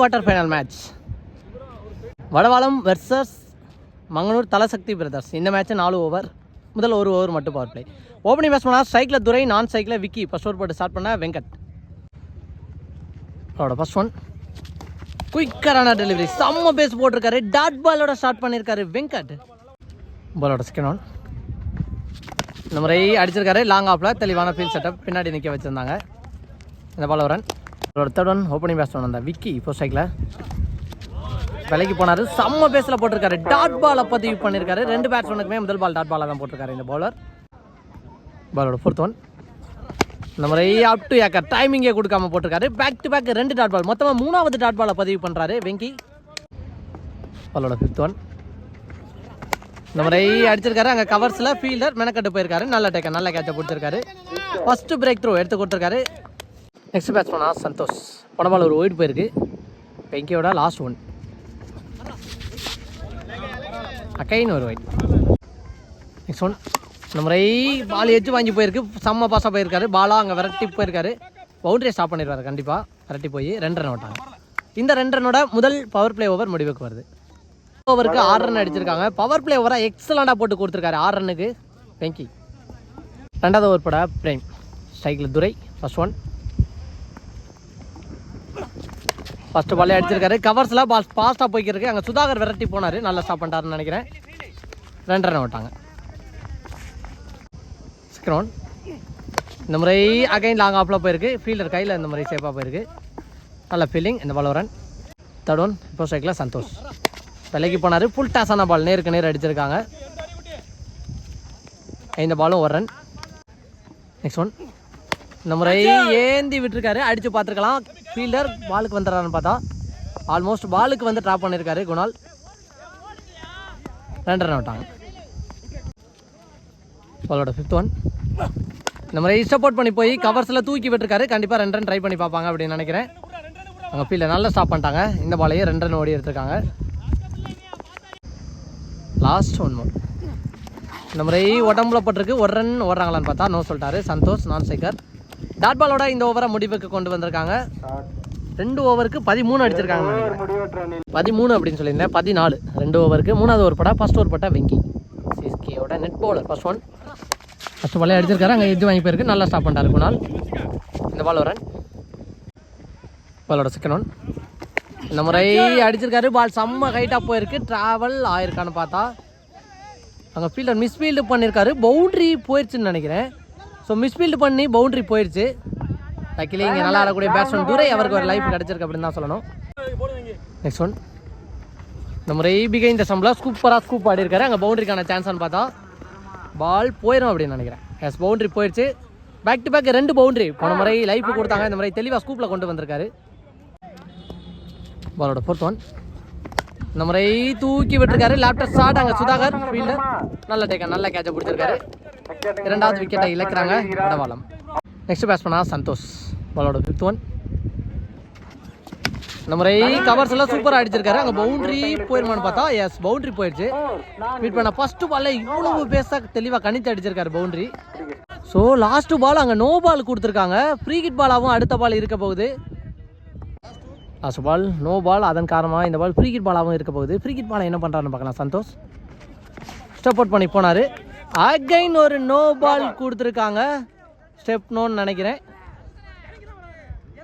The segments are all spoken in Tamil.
Quarter final match Vadavalam versus Mangalore Thalasakthi brothers இந்த மேட்ச் நாலு ஓவர் முதல் ஒரு ஓவர் மட்டும் பவர் பிளே ஓப்பனிங் பேட்ஸ்மனா ஸ்ட்ரைக்கில் துரை நான் ஸ்ட்ரைக்கில் விக்கி ஃபஸ்ட் ஓவர் போட்டு ஸ்டார்ட் பண்ண வெங்கட். அவரோட ஃபஸ்ட் ஒன் குயிக்கரான டெலிவரி செம்ம பேஸ் போட்டிருக்காரு. டாட் பாலோட ஸ்டார்ட் பண்ணியிருக்காரு வெங்கட். பாலோட செகண்ட் ஒன் இந்த முறை அடிச்சிருக்காரு. லாங் ஆஃபில் தெளிவான ஃபீல்ட் செட்டப் பின்னாடி நிற்க வச்சுருந்தாங்க. இந்த பால் ரன் அவரோட தேர்ட் ஒன் ஓப்பனிங் பேட்ஸ்மேன் அந்த விக்கி இப்போ சைக்கில் விலைக்கு போனார். செம்ம பேஸில் போட்டிருக்காரு. டாட் பாலை பதிவு பண்ணியிருக்காரு ரெண்டு பேட்ஸ்மேனுக்குமே முதல் பால் டாட் பாலாக தான் போட்டிருக்காரு இந்த பவுலர் பாலோட ஃபோர்த் ஒன் இந்த முறை அப் டு ஏக்கர் டைமிங்கே கொடுக்காம போட்டிருக்காரு. பேக் டு பேக் ரெண்டு டாட் பால் மொத்தமாக மூணாவது டாட் பாலை பதிவு பண்ணுறாரு வெங்கி. பாலோட ஃபிஃப்த் ஒன் இந்த முறை அடிச்சிருக்காரு. அங்கே கவர்ஸில் ஃபீல்டர் மெனக்கட்டு போயிருக்காரு. நல்ல டேக்கர் நல்ல கேட்சை கொடுத்துருக்காரு. ஃபஸ்ட்டு பிரேக் த்ரூ எடுத்து கொடுத்துருக்காரு. நெக்ஸ்ட் பேட்ஸ்மேனா சந்தோஷ். போன ஒரு ஒயிட் போயிருக்கு. பெங்கியோட லாஸ்ட் ஒன் அக்கைன்னு ஒரு ஒயிட் நெக்ஸ்ட் ஒன் இந்த முறை பால் எஜ்ஜு வாங்கி போயிருக்கு. செம்ம பாஸாக போயிருக்காரு. பாலா அங்கே விரட்டி போயிருக்காரு. பவுண்டரியை ஸ்டாப் பண்ணிடுவார் கண்டிப்பாக விரட்டி போய் ரெண்டு ரன் விட்டாங்க இந்த ரெண்டு ரனோட முதல் பவர் பிளே ஓவர் முடிவுக்கு வருது. ஓவருக்கு ஆறு ரன் அடிச்சிருக்காங்க. பவர் பிளே ஓவராக எக்ஸலண்டாக போட்டு கொடுத்துருக்காரு. ஆறு ரன்னுக்கு வெங்கி ரெண்டாவது ஓவர் பட பிரேம் ஸ்ட்ரைக்கில் துரை ஃபஸ்ட் ஒன் ஃபர்ஸ்ட் பாலே அடிச்சிருக்காரு. கவர்ஸில் பால் ஃபாஸ்ட்டாக போய்க்கிருக்கு. அங்கே சுதாகர் விரட்டி போனார். நல்லா ஸ்டாப் பண்ணிட்டாருன்னு நினைக்கிறேன் ரெண்டு ரன் விட்டாங்க செகண்ட் ஒன் இந்த முறை அகைன் லாங் ஆஃபில் போயிருக்கு. ஃபீல்டர் கையில் இந்த முறை சேஃபாக போயிருக்கு. நல்ல ஃபீலிங் இந்த பால் ரன் தேர்ட் ஒன் இப்போ ஸ்ட்ரைக்கில் சந்தோஷ். விலைக்கு போனார். ஃபுல் டாஸான பால் நேருக்கு நேர் அடிச்சிருக்காங்க. இந்த பாலும் ஒரு ரன் நெக்ஸ்ட் ஒன் இந்த முறை ஏந்தி விட்டுருக்காரு. அடித்து பார்த்துருக்கலாம். ஃபீல்டர் பாலுக்கு வந்துடுறான்னு பார்த்தா ஆல்மோஸ்ட் பாலுக்கு வந்து ட்ராப் பண்ணியிருக்காரு குணால். ரெண்டு ரன் விட்டாங்க. பாலோட ஃபிஃப்த் ஒன் இந்த மாதிரி சப்போர்ட் பண்ணி போய் கவர்ஸில் தூக்கி விட்டுருக்காரு. கண்டிப்பாக ரெண்டு ரன் ட்ரை பண்ணி பார்ப்பாங்க அப்படின்னு நினைக்கிறேன். அவங்க ஃபீல்டர் நல்லா ஸ்டாப் பண்ணிட்டாங்க. இந்த பாலையே ரெண்டு ரன் ஓடி எடுத்திருக்காங்க. லாஸ்ட் ஒன் மோர் இந்த மாதிரி உடம்புல பட்டிருக்கு. ஒரு ரன் ஓடுறாங்களான்னு பார்த்தா நோ சொல்லிட்டாரு. சந்தோஷ் நான் சேகர் டாட் பாலோட இந்த ஓவரை முடிவுக்கு கொண்டு வந்திருக்காங்க. ரெண்டு ஓவருக்கு பதிமூணு அடிச்சிருக்காங்க. பதிமூணு அப்படின்னு சொல்லியிருந்தேன். பதினாலு. ரெண்டு ஓவருக்கு மூணாவது ஓவர் படா ஃபர்ஸ்ட் ஓவர் பட்டா Venky சிஎஸ்கேயோட net bowler first one first பாலே அடிச்சிருக்காரு. அங்கே எஜ்ஜு வாங்கி போயிருக்கு. நல்லா ஸ்டாப் பண்ணிட்டாரு குணால். இந்த பால் ரன் பாலோட செகண்ட் ஒன் இந்த முறை அடிச்சிருக்காரு. பால் செம்ம ஹைட்டாக போயிருக்கு. ட்ராவல் ஆயிருக்கான்னு பார்த்தா. அங்கே ஃபீல்டர் மிஸ்ஃபீல்டு பண்ணியிருக்காரு பவுண்ட்ரி போயிடுச்சுன்னு நினைக்கிறேன். ஸோ மிஸ்ஃபீல்டு பண்ணி பவுண்ட்ரி போயிடுச்சு லக்கிலி இங்கே நல்லா ஆடக்கூடிய பேட்ஸ்மேன் துரை அவருக்கு ஒரு லைஃப் கிடச்சிருக்கு அப்படின்னு தான் சொல்லணும். நெக்ஸ்ட் ஒன் இந்த முறை பிகைன் இந்த சம்பளம். சூப்பராக ஸ்கூப் ஆடி இருக்காரு அங்கே பவுண்டரிக்கான சான்ஸ்னு பார்த்தா பால் போயிடும் அப்படின்னு நினைக்கிறேன். எஸ் பவுண்டரி போயிடுச்சு பேக் டு பேக் ரெண்டு பவுண்டரி போன முறை லைஃப் கொடுத்தாங்க. இந்த முறை தெளிவாக ஸ்கூப்பில் கொண்டு வந்திருக்காரு. பாலோட ஃபோர்த் ஒன் இந்த முறை தூக்கி விட்டுருக்காரு. லேப்டர் ஷாட் அங்கே சுதாகர். ஃபீல்டர் நல்ல டேக்கர் நல்ல கேட்சை பிடிச்சிருக்காரு. இரண்டாவது விக்கெட்டை இழக்கிறாங்க வடவாளம் நெக்ஸ்ட் பேட்ஸ்மனா சந்தோஷ். பாலோட ஃபிஃப்த் ஒன் இந்த முறை கவர்ஸ் எல்லாம் சூப்பராக அடிச்சிருக்காரு அங்கே பவுண்டரி போயிருமான்னு பார்த்தா எஸ் பவுண்டரி போயிடுச்சு. மீட் பண்ண ஃபர்ஸ்ட் பால்ல இவ்வளவு பேஸாக தெளிவாக கணித்து அடிச்சிருக்காரு பவுண்டரி ஸோ லாஸ்ட் பால் அங்கே நோ பால் கொடுத்துருக்காங்க. ஃப்ரீ கிட் பாலாகவும் அடுத்த பால் இருக்க போகுது. லாஸ்ட் பால் நோ பால் அதன் காரணமாக இந்த பால் ஃப்ரீ கிட் பாலாகவும் இருக்க போகுது. ஃப்ரீ கிட் பாலை என்ன பண்ணுறாருன்னு பார்க்கலாம். சந்தோஷ். ஸ்டெப் அவுட் பண்ணி போனார். அகைன் ஒரு நோ பால் கொடுத்துருக்காங்க. ஸ்டெப் நோன்னு நினைக்கிறேன்.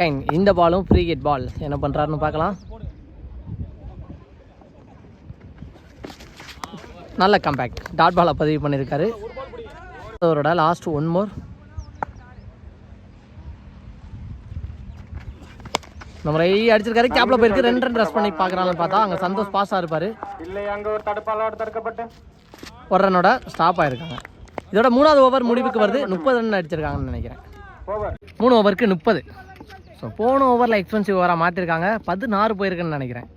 Fine. இந்த பாலும் ஃப்ரீ கெட் பால் என்ன பண்ணுறாருன்னு பார்க்கலாம். நல்ல கம்பேக்ட் டாட் பாலை பதிவு பண்ணியிருக்காரு. அவரோட லாஸ்ட் ஒன் மோர் நம்ம முறை அடிச்சிருக்காரு. கேப்ல போயிருக்கு. ரெண்டு ரெண்டு ரஸ் பண்ணி பாக்குறாங்கன்னு பார்த்தா அங்கே சந்தோஷ் பாஸாக இருப்பார். இல்லை அங்க ஒரு தடுப்பாளோட தடுக்கப்பட்டு. ஒரு ரன்னோட ஸ்டாப் ஆயிருக்காங்க. இதோட மூணாவது ஓவர் முடிவுக்கு வருது. முப்பது ரன் அடிச்சிருக்காங்கன்னு நினைக்கிறேன். மூணு ஓவருக்கு முப்பது. ஸோ போன ஓவரில் எக்ஸ்பென்சிவ் ஓவராக மாற்றிருக்காங்க பதினாறு போயிருக்குன்னு நினைக்கிறேன்.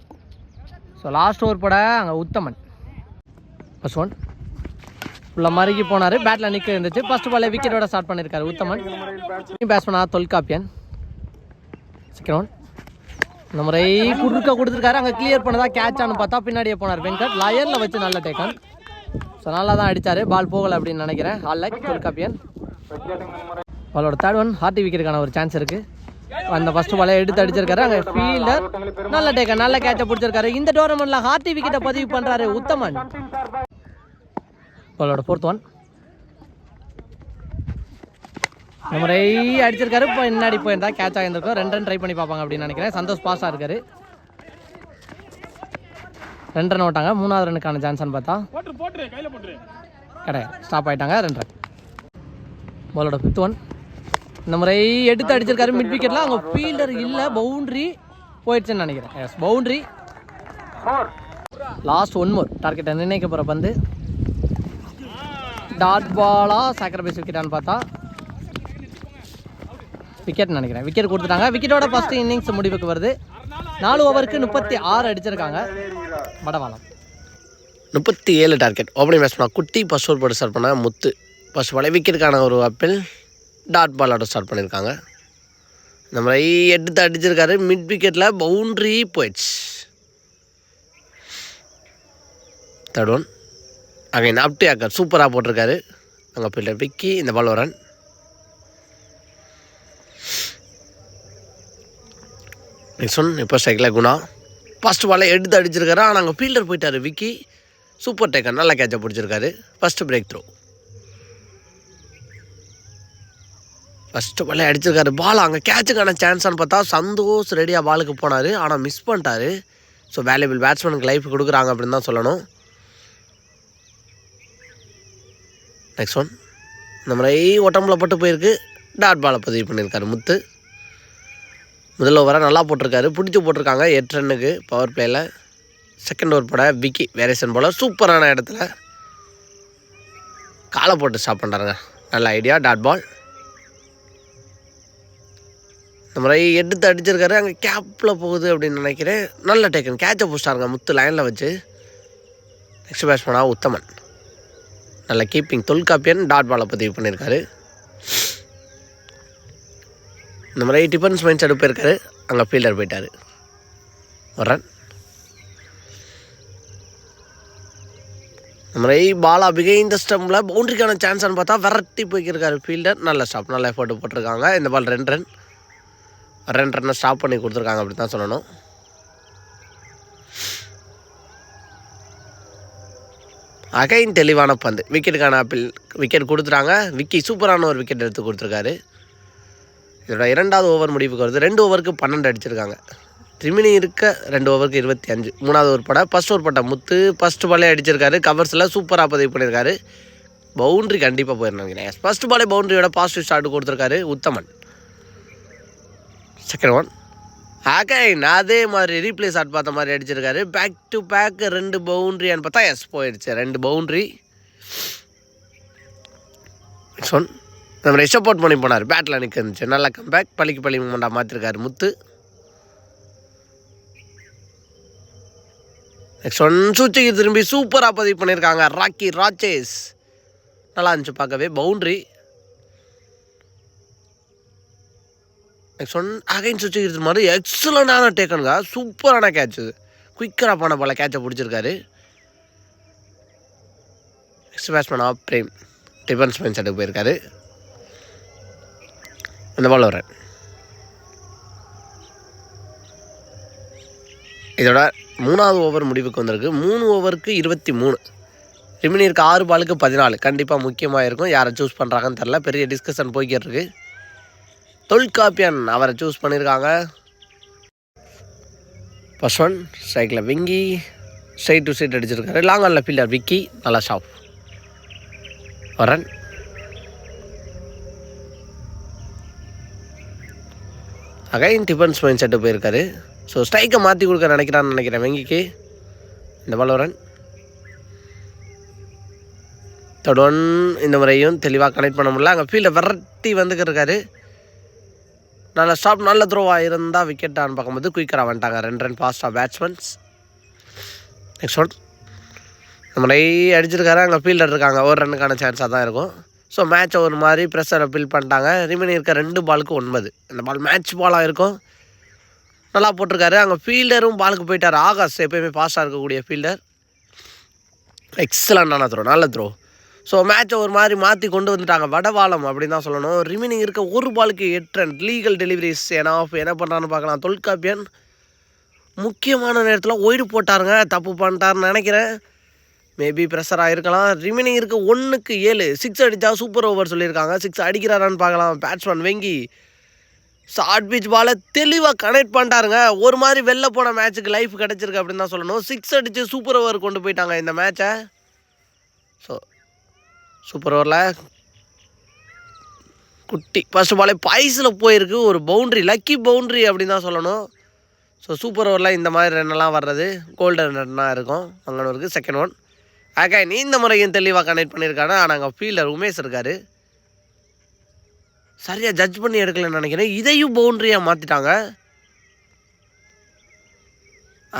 ஸோ லாஸ்ட் ஓவர் போட அங்கே உத்தமன். ஃபர்ஸ்ட் ஒன் உள்ள மறுகி போனார். பேட்டில் நிற்க இருந்துச்சு. ஃபர்ஸ்ட் பாலே விக்கெட்டோட ஸ்டார்ட் பண்ணியிருக்காரு உத்தமன். பேட்ஸ்மனா தொல்காப்பியன் செகண்ட் ஒன் இந்த முறை குறுக்க கொடுத்துருக்காரு. அங்கே கிளியர் பண்ணதா கேட்சான்னு பார்த்தா பின்னாடியே போனார் வெங்கட். லயரில் வச்சு நல்ல டேக்கன் ஸோ நல்லா தான் அடித்தார் பால் போகலை அப்படின்னு நினைக்கிறேன். ஹால் லைக் தொல்காப்பியன் வெற்றியாட்டுங்க அவளோட தேர்ட் ஒன் ஹார்டி விக்கெட்டுக்கான ஒரு சான்ஸ் இருக்குது அந்த ஃபர்ஸ்ட் பாலை எடுத்து அடிச்சிருக்காரு. அங்கே ஃபீல்டர் நல்ல டேக்க நல்ல கேட்சை பிடிச்சிருக்காரு. இந்த டோர்னமெண்ட்டில் ஹார்டி விக்கெட்டை பதிவு பண்ணுறாரு உத்தமன். பாலோட ஃபோர்த் ஒன் இந்த முறை அடிச்சிருக்காரு. இப்போ முன்னாடி போயிருந்தா கேட்ச் ஆகியிருந்திருக்கும் ரெண்டு ரன் ட்ரை பண்ணி பார்ப்பாங்க அப்படின்னு நினைக்கிறேன். சந்தோஷ் பாஸாக இருக்காரு. ரெண்டு ரன் ஓட்டாங்க. மூணாவது ரனுக்கான சான்ஸ்னு பார்த்தா. கிடையாது ஸ்டாப் ஆயிட்டாங்க ரெண்டு ரன் பாலோட ஃபிஃப்த் ஒன் இந்த முறை எடுத்து அடிச்சிருக்காரு மிட் விக்கெட்ல அங்கே ஃபீல்டர் இல்லை பவுண்டரி போயிடுச்சுன்னு நினைக்கிறேன். Yes boundary last one more டார்கெட்டை நிர்ணயிக்க போகிற பந்து. டாட் பாலா சாக்ரிஃபைஸ் விக்கெட்டான்னு பார்த்தா. விக்கெட் நினைக்கிறேன். விக்கெட் கொடுத்துட்டாங்க. விக்கெட்டோட ஃபர்ஸ்ட் இன்னிங்ஸ் முடிவுக்கு வருது. நாலு ஓவருக்கு முப்பத்தி ஆறு அடிச்சிருக்காங்க. வடவாளம். முப்பத்தி ஏழு டார்கெட் ஓப்பனிங் பேட்ஸ்மேன் குட்டி பஸ் ஓவர் போட்டு ஸ்டார்ட் பண்ண முத்து. பஸ் வலை விக்கெட்டுக்கான ஒரு அப்பில் டாட் பால் ஆட ஸ்டார்ட் பண்ணியிருக்காங்க. இந்த மாதிரி எடுத்து அடிச்சிருக்காரு. மிட் விக்கெட்டில் பவுண்ட்ரி போயிடுச்சு. Third one again up to yorker சூப்பராக போட்டிருக்காரு. அங்கே ஃபீல்டர் விக்கி இந்த பால் வரன். நெக்ஸ்ட் ஒன் இப்போ ஸ்ட்ரைக்கில் குணா. ஃபஸ்ட்டு பாலை எடுத்து அடிச்சிருக்காரு. ஆனால் அங்கே ஃபீல்டர் போயிட்டார் விக்கி. சூப்பர் டேக்கர் நல்லா கேட்சை பிடிச்சிருக்காரு. ஃபஸ்ட்டு பிரேக் த்ரோ ஃபஸ்ட்டு பாலே அடிச்சிருக்காரு. பால் அங்கே கேட்சுக்கான சான்ஸான்னு பார்த்தா சந்தோஷ் ரெடியாக பாலுக்கு போனார். ஆனால் மிஸ் பண்ணிட்டாரு. ஸோ வேல்யூபிள் பேட்ஸ்மேனுக்கு லைஃப் கொடுக்குறாங்க அப்படின்னு தான் சொல்லணும். நெக்ஸ்ட் ஒன் இந்த மாதிரி உடம்புல பட்டு போயிருக்கு. டாட் பாலை பதிவு பண்ணியிருக்காரு முத்து. முதல் ஓவராக நல்லா போட்டிருக்காரு. பிடிச்சி போட்டிருக்காங்க. எட்டு ரன்னுக்கு பவர் பிளேயில் செகண்ட் ஓவர் போட விக்கி வேரியேஷன் போல. சூப்பரான இடத்துல. காலை போட்டு ஸ்டாப் பண்ணுறாங்க நல்ல ஐடியா டாட் பால் இந்த முறை எடுத்து அடிச்சிருக்காரு. அங்கே கேப்பில் போகுது அப்படின்னு நினைக்கிறேன். நல்ல டேக்கன் கேட்சை பிடிச்சிட்டாருங்க முத்து லைனில் வச்சு. நெக்ஸ்ட் பேட்ஸ்மேனாக உத்தமன். நல்ல கீப்பிங் தொல்காப்பியன் டாட் பாலை பதிவு பண்ணியிருக்காரு இந்த மாதிரி டிஃபன்ஸ் மைண்ட் எடுப்பு போயிருக்காரு. அங்கே ஃபீல்டர் போயிட்டார். ஒரு ரன் இந்த மாதிரி பாலா பிகைந்த ஸ்டம்பில் பவுண்டரிக்கான சான்ஸ்னு பார்த்தா விரட்டி போய்க்கிருக்காரு ஃபீல்டர் நல்ல ஸ்டாப் நல்ல எஃபோர்ட் போட்டிருக்காங்க. இந்த பால் ரெண்டு ரன் ரெண்டு ரன்னை ஸ்டாப் பண்ணி கொடுத்துருக்காங்க அப்படி தான் சொல்லணும். அகைன் தெளிவான பந்து. விக்கெட்டுக்கான ஆப்பிள் விக்கெட் கொடுத்துட்டாங்க. விக்கி சூப்பரான ஒரு விக்கெட் எடுத்து கொடுத்துருக்காரு. இதோட இரண்டாவது ஓவர் முடிவுக்கு வருது. ரெண்டு ஓவருக்கு பன்னெண்டு அடிச்சிருக்காங்க. ட்ரிமினி இருக்க ரெண்டு ஓவருக்கு இருபத்தி அஞ்சு. மூணாவது ஒரு படம். ஃபஸ்ட் ஒரு பட்டம் முத்து. ஃபஸ்ட் பாலே அடிச்சிருக்காரு. கவர்ஸில் சூப்பராக பதிவு பண்ணியிருக்காரு. பவுண்ட்ரி கண்டிப்பாக போயிருந்தாங்க ஃபஸ்ட் பாலே பவுண்டரியோட பாசிட்டிவ் ஸ்டார்ட் கொடுத்துருக்காரு உத்தமன். செகண்ட் ஒன் அகைன் அதே மாதிரி ரீப்ளே ஷாட் பார்த்த மாதிரி அடிச்சிருக்காரு. பேக் டு பேக் ரெண்டு பவுண்ட்ரியான்னு பார்த்தா எஸ் போயிடுச்சு. ரெண்டு பவுண்ட்ரி நெக்ஸ்ட் ஒன் நம்ம ரிஷப் அவுட் பண்ணி போனார். பேட்டில் நிற்க இருந்துச்சு. நல்லா கம்பேக் பள்ளிக்கு பள்ளி மண்டா மாற்றிருக்காரு முத்து. நெக்ஸ்ட் ஒன் சூச்சிக்கு திரும்பி சூப்பராக பதிவு பண்ணியிருக்காங்க ராக்கி ராச்சேஸ் நல்லா இருந்துச்சு பார்க்கவே. பவுண்ட்ரி நெக்ஸ்ட் ஒன் அகைன் சுச்சிக்கு திரும்ப மாதிரி எக்ஸலண்டான டேக்கனுங்க சூப்பரான கேட்ச் குயிக்கராக போன போல கேட்சை பிடிச்சிருக்காரு. Next batsman off Prem. Defence man சைடுக்கு போயிருக்காரு. அந்த பால் வரேன். இதோட மூணாவது ஓவர் முடிவுக்கு வந்திருக்கு. மூணு ஓவருக்கு இருபத்தி மூணு. ரிமினி இருக்க ஆறு பாலுக்கு பதினாலு. கண்டிப்பாக முக்கியமாக இருக்கும் யாரை சூஸ் பண்ணுறாங்கன்னு தெரில பெரிய டிஸ்கஷன் போய்கிட்டு இருக்கு தொல்காப்பியன் அவரை சூஸ் பண்ணியிருக்காங்க. ஃபர்ஸ்ட் ஒன் ஸ்ட்ரைக்கில் விங்கி ஸ்ட்ரைட் டு ஸ்ட்ரைட் அடிச்சிருக்காரு. லாங் ஆனில் ஃபீல்டர் விக்கி நல்லா ஷாப் வரன். அகைன் டிஃபன்ஸ் மைண்ட் செட்டு போயிருக்காரு. ஸோ ஸ்ட்ரைக்கை மாற்றி கொடுக்க நினைக்கிறான்னு நினைக்கிறேன். வெங்கிக்கு இந்த பால் வரன் தொடர்ன் இந்த முறையும் தெளிவாக கனெக்ட் பண்ண முடியல. அங்கே ஃபீல்டை விரட்டி வந்துக்கிருக்காரு. நல்ல ஸ்டாப் நல்ல த்ரோவாக இருந்தால் விக்கெட்டான்னு பார்க்கும்போது குயிக்கராக வந்துட்டாங்க. ரெண்டு ரன் ஃபாஸ்ட்டாக பேட்ஸ்மேன்ஸ் நெக்ஸ்ட் ஒன் இந்த மாதிரி அடிச்சிருக்காரு. அங்கே ஃபீல்டர் இருக்காங்க. ஒரு ரன்னுக்கான சான்ஸாக தான் இருக்கும். ஸோ மேட்ச் ஒரு மாதிரி ப்ரெஷரை பில் பண்ணிட்டாங்க. ரிமைனி இருக்க ரெண்டு பாலுக்கு ஒன்பது. இந்த பால் மேட்ச் பாலாக இருக்கும். நல்லா போட்டிருக்காரு. அங்கே ஃபீல்டரும் பாலுக்கு போயிட்டார். ஆகாஷ் எப்போயுமே ஃபாஸ்ட்டாக இருக்கக்கூடிய ஃபீல்டர் எக்ஸலண்டான த்ரோ நல்ல த்ரோ ஸோ மேட்சை ஒரு மாதிரி மாற்றி கொண்டு வந்துட்டாங்க. வடவாளம் அப்படின்னு தான் சொல்லணும். ரிமைனிங் இருக்க ஒரு பாலுக்கு எட்டு ரன் லீகல் டெலிவரிஸ் ஏன்னா என்ன பண்ணுறான்னு பார்க்கலாம். தொல்காப்பியன் முக்கியமான நேரத்தில் ஒய்டு போட்டாருங்க. தப்பு பண்ணிட்டாருன்னு நினைக்கிறேன். மேபி ப்ரெஷராக இருக்கலாம் ரிமைனிங் இருக்க ஒன்றுக்கு ஏழு. சிக்ஸ் அடித்தா சூப்பர் ஓவர் சொல்லியிருக்காங்க. சிக்ஸ் அடிக்கிறாரான்னு பார்க்கலாம். பேட்ஸ்மேன் வெங்கி. ஷார்ட் பீச் பாலை தெளிவாக கனெக்ட் பண்ணிட்டாருங்க. ஒரு மாதிரி வெளில போன மேட்ச்சுக்கு லைஃப் கிடச்சிருக்கு அப்படின்னு தான் சொல்லணும். சிக்ஸ் அடித்து சூப்பர் ஓவர் கொண்டு போயிட்டாங்க இந்த மேட்சை ஸோ சூப்பர் ஓவரில் குட்டி. ஃபர்ஸ்ட் பாலே பாய்ஸில் போயிருக்கு. ஒரு பவுண்ட்ரி லக்கி பவுண்ட்ரி அப்படின்னு தான் சொல்லணும். ஸோ சூப்பர் ஓவரில் இந்த மாதிரி ரன்னெல்லாம் வர்றது. கோல்டன் ரன்னாக இருக்கும். மங்கனூருக்கு செகண்ட் ஒன் ஆக்கா நீ இந்த முறையும் தெளிவாக கனெக்ட் பண்ணியிருக்கானா ஆனால் அங்கே ஃபீல்டர் உமேஷ் இருக்காரு. சரியாக ஜட்ஜ் பண்ணி எடுக்கலன்னு நினைக்கிறேன். இதையும் பவுண்ட்ரியாக மாற்றிட்டாங்க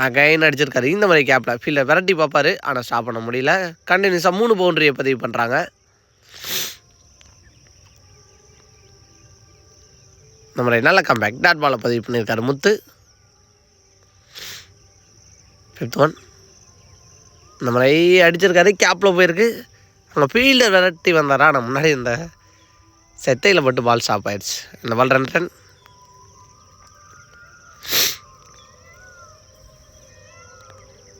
அகைன் அடிச்சிருக்காரு. இந்த மாதிரி கேப்பில் ஃபீல்டர் விரட்டி பார்ப்பார். ஆனால் ஸ்டாப் பண்ண முடியல. கண்டினியூஸாக மூணு பவுண்டரியை பதிவு பண்ணுறாங்க இந்த மாதிரி நல்ல கம்பேக் டாட் பாலை பதிவு பண்ணியிருக்காரு முத்து. ஃபிஃப்த் ஒன் இந்த மாதிரி அடிச்சிருக்காரு கேப்பில் போயிருக்கு. அங்கே ஃபீல்டர் விரட்டி வந்தாரா? நான் முன்னாடி இந்த செத்தையில் பட்டு பால் ஸ்டாப் ஆயிடுச்சு. இந்த பால் ரன் ரன்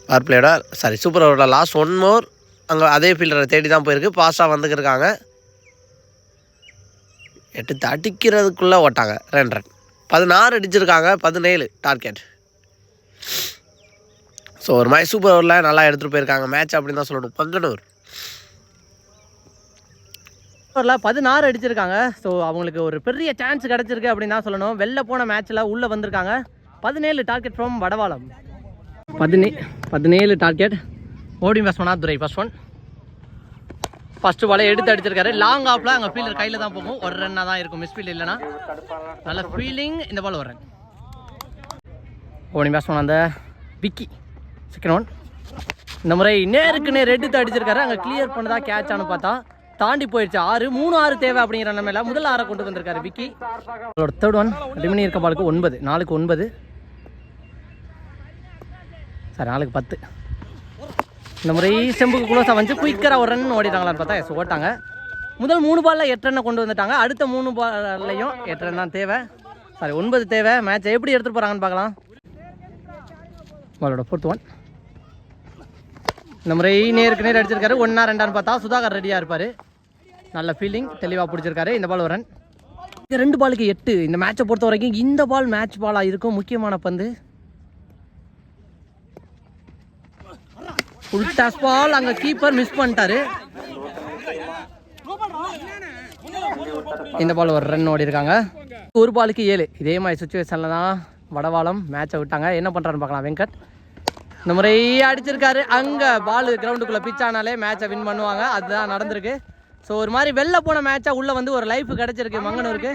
பவர் பிளேயோட சாரி சூப்பர் ஓவரோட லாஸ்ட் ஒன் மோர் அங்கே அதே ஃபீல்டரை தேடி தான் போயிருக்கு. பாஸாக வந்துக்கிருக்காங்க. எடுத்து அடிக்கிறதுக்குள்ளே ஓட்டாங்க. ரெண்டு ரன் பதினாறு அடிச்சிருக்காங்க. பதினேழு டார்கெட் ஸோ ஒரு மாதிரி சூப்பர் ஓவரில் நல்லா எடுத்துகிட்டு போயிருக்காங்க. மேட்ச் அப்படின்னு தான் சொல்லணும். பங்கனூர். ஓவரில் பதினாறு அடிச்சிருக்காங்க. ஸோ அவங்களுக்கு ஒரு பெரிய சான்ஸ் கிடச்சிருக்கு அப்படின்னு தான் சொல்லணும். வெளில போன மேட்ச்சில் உள்ளே வந்திருக்காங்க. பதினேழு டார்கெட் ஃப்ரம் வடவாளம். பதினே பதினேழு டார்கெட் ஓடி பேட்ஸ்மனா துரை ஃபர்ஸ்ட் ஒன் ஃபர்ஸ்ட் பாலை எடுத்து அடிச்சிருக்காரு. லாங் ஆஃப்ல அங்கே ஃபீல்டர் கையில் தான் போகும். ஒரு ரன்னாக தான் இருக்கும். மிஸ் ஃபீல்ட் இல்லைன்னா. நல்ல ஃபீலிங் இந்த பால் ஒரு ரன் ஓடி பேட்ஸ்மேன் அந்த விக்கி செகண்ட் ஒன் இந்த முறை நேருக்கு நேர் ரெட்டு அடிச்சிருக்காரு. அங்கே கிளியர் பண்ணதா கேட்ச் ஆனு பார்த்தா தாண்டி போயிடுச்சு ஆறு மூணு ஆறு தேவை அப்படிங்கிற நிலைமையில முதல் ஆறை கொண்டு வந்திருக்காரு விக்கி. அவரோட தேர்ட் ஒன் ரிமினி இருக்க பாலுக்கு ஒன்பது நாலுக்கு ஒன்பது. சார் நாலுக்கு பத்து. இந்த முறை செம்புக்கு குளோஸாக வந்து குயிக்கராக ஒரு ரன் ஓடிட்டாங்களான்னு பார்த்தா எஸ் ஓட்டாங்க. முதல் மூணு பாலில் எட்டு ரன்னை கொண்டு வந்துட்டாங்க. அடுத்த மூணு பால்லையும் எட்டு ரன் தான் தேவை. சாரி ஒன்பது தேவை. மேட்சை எப்படி எடுத்துகிட்டு போகிறாங்கன்னு பார்க்கலாம். பாலோட ஃபோர்த் ஒன் இந்த முறை நேருக்கு நேர் அடிச்சிருக்காரு. ஒன்றா ரெண்டான்னு பார்த்தா சுதாகர் ரெடியாக இருப்பார். நல்ல ஃபீலிங் தெளிவாக பிடிச்சிருக்காரு. இந்த பால் ஒரு ரன் இந்த ரெண்டு பாலுக்கு எட்டு. இந்த மேட்சை பொறுத்த வரைக்கும் இந்த பால் மேட்ச் பாலாக இருக்கும். முக்கியமான பந்து. ஃபுல் டாஸ் பால் அங்கே கீப்பர் மிஸ் பண்ணிட்டாரு. இந்த பால் ஒரு ரன் ஓடி இருக்காங்க. ஒரு பாலுக்கு ஏழு. இதே மாதிரி சுச்சுவேஷனில் தான் வடவாளம் மேட்சை விட்டாங்க. என்ன பண்ணுறான்னு பார்க்கலாம். வெங்கட். இந்த முறை அடிச்சிருக்காரு. அங்கே பால் கிரவுண்டுக்குள்ளே பிச் ஆனாலே மேட்சை வின் பண்ணுவாங்க. அதுதான் நடந்திருக்கு. ஸோ ஒரு மாதிரி வெளில போன மேட்சாக உள்ளே வந்து ஒரு லைஃப் கிடச்சிருக்கு மங்கனூருக்கு.